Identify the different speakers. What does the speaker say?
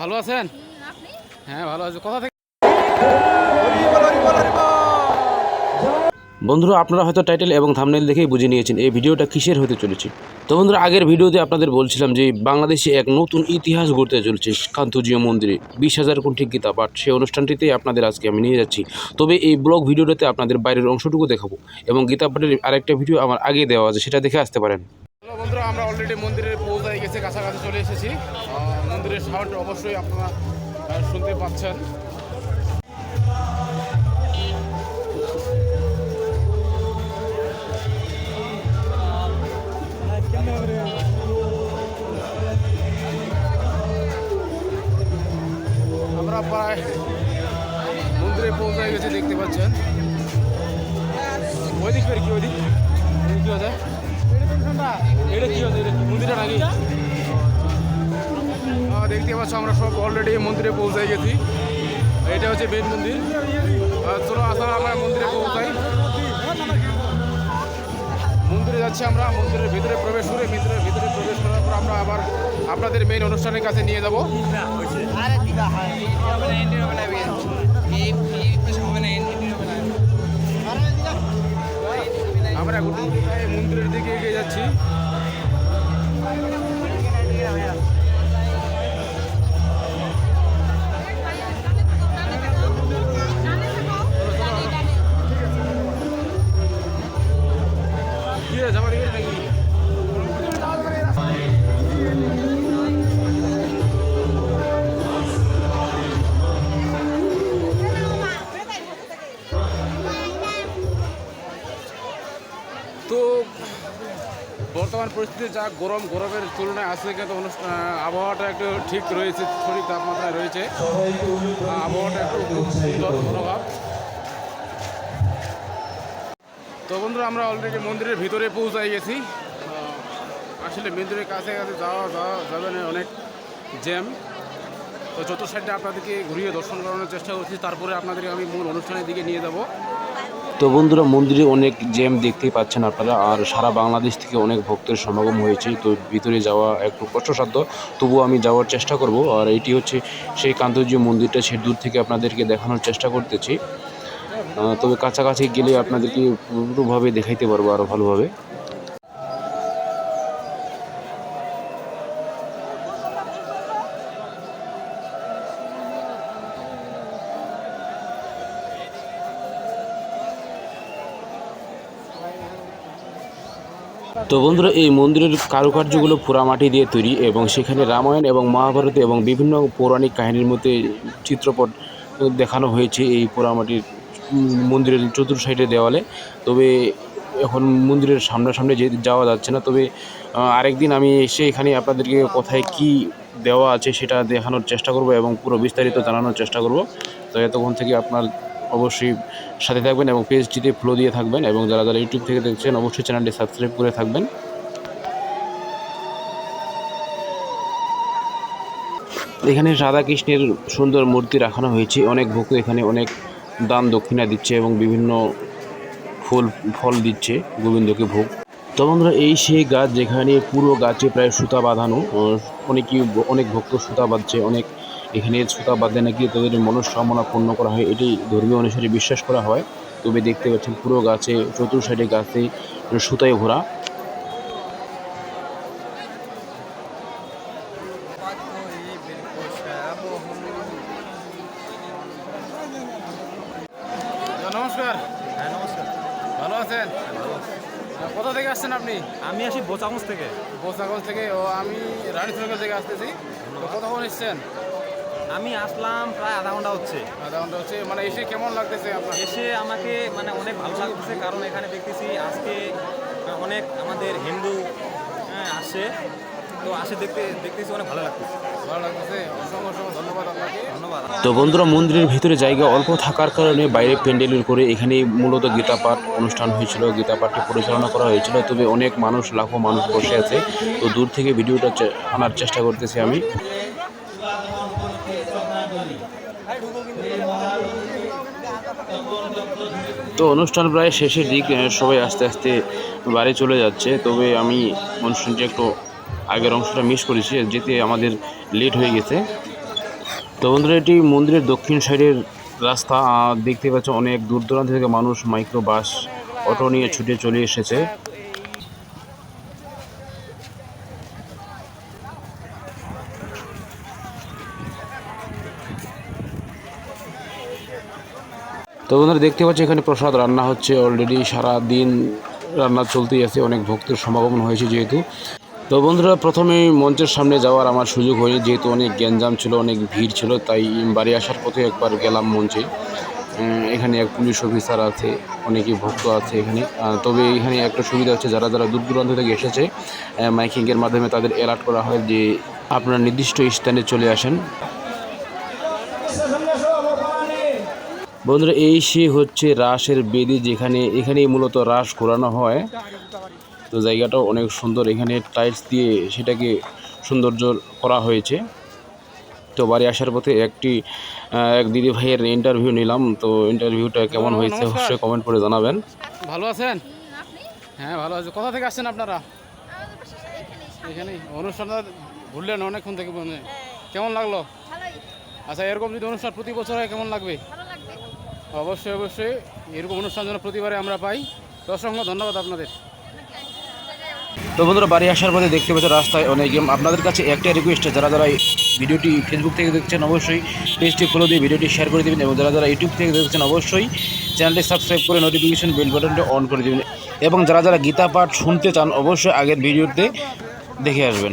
Speaker 1: ভালো আছেন? হ্যাঁ ভালো আছি। কোথা থেকে?
Speaker 2: বন্ধুরা আপনারা হয়তো টাইটেল এবং থামনেল দেখেই বুঝে নিয়েছেন এই ভিডিওটা কিসের হতে চলেছে। তো বন্ধুরা আগের ভিডিওতে আপনাদের বলছিলাম যে বাংলাদেশে এক নতুন ইতিহাস গড়তে চলেছে কান্তজিয়া মন্দিরে। বিশ হাজার কোটি গীতা পাঠ সেই অনুষ্ঠানটিতেই আপনাদের আজকে আমি নিয়ে যাচ্ছি। তবে এই ব্লগ ভিডিওটাতে আপনাদের বাইরের অংশটুকু দেখাবো এবং গীতা পাঠের আরেকটা ভিডিও আমার আগে দেওয়া আছে সেটা দেখে আসতে পারেন।
Speaker 1: বন্ধুরা আমরা অলরেডি মন্দিরে পৌঁছায় গেছে, কাছাকাছি চলে এসেছি। মন্দিরের সাউন্ড অবশ্যই আপনারা শুনতে পাচ্ছেন। আমরা প্রায় মন্দিরে পৌঁছায় গেছি, দেখতে পাচ্ছেন। ওই দিক ফের কি ওই দিক কি হচ্ছে দেখতে পাচ্ছ আমরা সব অলরেডি মন্দিরে পৌঁছাই গেছি। এটা হচ্ছে বেদ মন্দির। চলো আসলে আমরা মন্দিরে পৌঁছাই। মন্দিরে যাচ্ছি আমরা। মন্দিরের ভিতরে প্রবেশ করে মন্দিরের ভিতরে প্রবেশ করার পর আমরা আবার আপনাদের মেন অনুষ্ঠানের কাছে নিয়ে যাব। আমরা মন্দিরের দিকে এগিয়ে তো বর্তমান পরিস্থিতি যা গরম, গরমের তুলনায় আজকে কিন্তু আবহাওয়াটা একটু ঠিক রয়েছে, সঠিক তাপমাত্রায় রয়েছে। আবহাওয়াটা একটু সুন্দর মনোভাব। তো বন্ধুরা, আমরা অলরেডি মন্দিরের ভিতরে পৌঁছাই গেছি। আসলে মন্দিরের কাছে কাছে যাওয়া যাওয়া যাবে না, অনেক জ্যাম। তো চতুর্থ সাইডে আপনাদেরকে ঘুরিয়ে দর্শন করানোর চেষ্টা করছি। তারপরে আপনাদেরকে আমি মূল অনুষ্ঠানের দিকে নিয়ে যাব।
Speaker 2: তো বন্ধুরা, মন্দিরে অনেক জ্যাম দেখতেই পাচ্ছেন আপনারা, আর সারা বাংলাদেশ থেকে অনেক ভক্তের সমাগম হয়েছে। তো ভিতরে যাওয়া একটু কষ্টসাধ্য, তবুও আমি যাওয়ার চেষ্টা করব। আর এটি হচ্ছে সেই কান্তজি মন্দিরটা, সে দূর থেকে আপনাদেরকে দেখানোর চেষ্টা করতেছি। তবে কাছাকাছি গেলে আপনাদেরকে পুরোভাবে দেখাইতে পারব আরও ভালোভাবে। তো বন্ধুরা, এই মন্দিরের কারুকার্যগুলো পোড়ামাটি দিয়ে তৈরি এবং সেখানে রামায়ণ এবং মহাভারত এবং বিভিন্ন পৌরাণিক কাহিনীর মধ্যে চিত্রপট দেখানো হয়েছে এই পোড়ামাটির মন্দিরের চতুর সাইডে দেওয়ালে। তবে এখন মন্দিরের সামনাসামনি যে যাওয়া যাচ্ছে না, তবে আরেকদিন আমি এসে এখানে আপনাদেরকে কোথায় কি দেওয়া আছে সেটা দেখানোর চেষ্টা করব এবং পুরো বিস্তারিত জানানোর চেষ্টা করব। তো এতক্ষণ থেকে আপনার অবশ্যই সাথে থাকবেন এবং পেজটিতে ফ্লো দিয়ে থাকবেন এবং যারা যারা ইউটিউব থেকে দেখছেন, অবশ্যই চ্যানেলটি সাবস্ক্রাইব করে থাকবেন। এখানে রাধাকৃষ্ণের সুন্দর মূর্তি রাখানো হয়েছে। অনেক ভক্ত এখানে অনেক দান দক্ষিণা দিচ্ছে এবং বিভিন্ন ফুল, ফল দিচ্ছে গোবিন্দকে ভোগ। তো বন্ধুরা, এই সেই গাছ যেখানে পুরো গাছে প্রায় সুতা বাঁধানো, অনেকেই অনেক ভক্ত সুতা বাঁধছে, অনেক এখানে সুতা বাঁধে নাকি তাদের মনস্কামনা পূর্ণ করা হয় এটি ধর্মীয় অনুসারে বিশ্বাস করা হয়। তবে দেখতে পাচ্ছেন পুরো গাছে চতুর সাইডে গাছে সুতায়
Speaker 1: নমস্কার।
Speaker 3: হ্যাঁ নমস্কার।
Speaker 1: ভালো আছেন? কোথা থেকে আসছেন আপনি?
Speaker 3: আমি আসি বোচাগঞ্জ থেকে।
Speaker 1: বোসাগঞ্জ থেকে। ও আমি রানীচুরগঞ্জ থেকে আসতেছি। কতক্ষণ এসছেন?
Speaker 3: আমি আসলাম প্রায় আধা ঘণ্টা হচ্ছে।
Speaker 1: আধা ঘণ্টা হচ্ছে মানে এসে কেমন লাগতেছে আপনার?
Speaker 3: এসে আমাকে মানে অনেক ভালো লাগতেছে কারণ এখানে দেখতেছি আজকে অনেক আমাদের হিন্দু হ্যাঁ, আসে। তো আসে দেখতে দেখতেছি অনেক ভালো লাগতেছে।
Speaker 1: ভালো লাগতেছে অসংখ্য অসংখ্য ধন্যবাদ আপনাকে।
Speaker 3: ধন্যবাদ।
Speaker 2: তো বন্ধুরা মন্দিরের ভিতরে জায়গা অল্প থাকার কারণে বাইরে প্যান্ডেল করে এখানে মূলত গীতা পাঠ অনুষ্ঠান হয়েছিল। গীতা পাঠটি পরিচালনা করা হয়েছিল তবে অনেক মানুষ লাখো মানুষ বসে আছে। তো দূর থেকে ভিডিওটা আনার চেষ্টা করতেছি আমি। তো অনুষ্ঠান প্রায় শেষের দিক সবাই আস্তে আস্তে বাড়ি চলে যাচ্ছে। তবে আমি অনুষ্ঠানটি একটু আগের অংশটা মিস করেছি যেতে আমাদের লেট হয়ে গেছে। তো বন্ধুরা, এটি মন্দিরের দক্ষিণ সাইডের রাস্তা। দেখতে পাচ্ছ অনেক দূর দূরান্ত থেকে মানুষ মাইক্রো বাস অটো নিয়ে ছুটে চলে এসেছে। তো বন্ধুরা দেখতে পাচ্ছি, এখানে প্রসাদ রান্না হচ্ছে অলরেডি সারা দিন রান্না চলতেই আছে, অনেক ভক্তের সমাগমন হয়েছে যেহেতু। তো বন্ধুরা, প্রথমে মঞ্চের সামনে যাওয়ার আমার সুযোগ হয়নি, যেহেতু অনেক গ্যাঞ্জাম ছিল, অনেক ভিড় ছিল, তাই বাড়ি আসার পথে একবার গেলাম মঞ্চে। এখানে এক পুলিশ অফিসার আছে অনেকেই ভক্ত আছে এখানে। তবে এখানে একটা সুবিধা হচ্ছে, যারা যারা দূর দূরান্ত থেকে এসেছে মাইকিংয়ের মাধ্যমে তাদের অ্যালার্ট করা হয় যে আপনারা নির্দিষ্ট স্থানে চলে আসেন। বন্ধুরা এই সে হচ্ছে রাসের বেদি যেখানে এখানেই মূলত রাস ঘোরানো হয়। তো জায়গাটাও অনেক সুন্দর এখানে টাইলস দিয়ে সেটাকে সৌন্দর্য করা হয়েছে। তো বাড়ি আসার পথে একটি এক দিদি ভাইয়ের ইন্টারভিউ নিলাম। তো ইন্টারভিউটা কেমন হয়েছে অবশ্যই কমেন্ট করে জানাবেন।
Speaker 1: ভালো আছেন? হ্যাঁ ভালো আছে। কোথা থেকে আসছেন আপনারা? এখানে অনুষ্ঠানটা ঘুরলেন অনেকক্ষণ থেকে হ্যাঁ। কেমন লাগল? আচ্ছা এরকম যদি অনুষ্ঠান প্রতি বছর হয় কেমন লাগবে? অবশ্যই অবশ্যই। এরকম অনুষ্ঠান যেন প্রতিবারে আমরা পাই। তো অসংখ্য ধন্যবাদ আপনাদের।
Speaker 2: তো বন্ধুরা, বাড়ি আসার পথে দেখতে পাচ্ছ রাস্তায় অনেক গেম। আপনাদের কাছে একটা রিকোয়েস্ট যারা যারা ভিডিওটি ফেসবুক থেকে দেখছেন অবশ্যই পেজটি ফলো দিয়ে ভিডিওটি শেয়ার করে দেবেন এবং যারা যারা ইউটিউব থেকে দেখছেন অবশ্যই চ্যানেলটি সাবস্ক্রাইব করে নোটিফিকেশন বেল বাটনটি অন করে দেবেন এবং যারা যারা গীতা পাঠ শুনতে চান, অবশ্যই আগের ভিডিওতে দেখে আসবেন।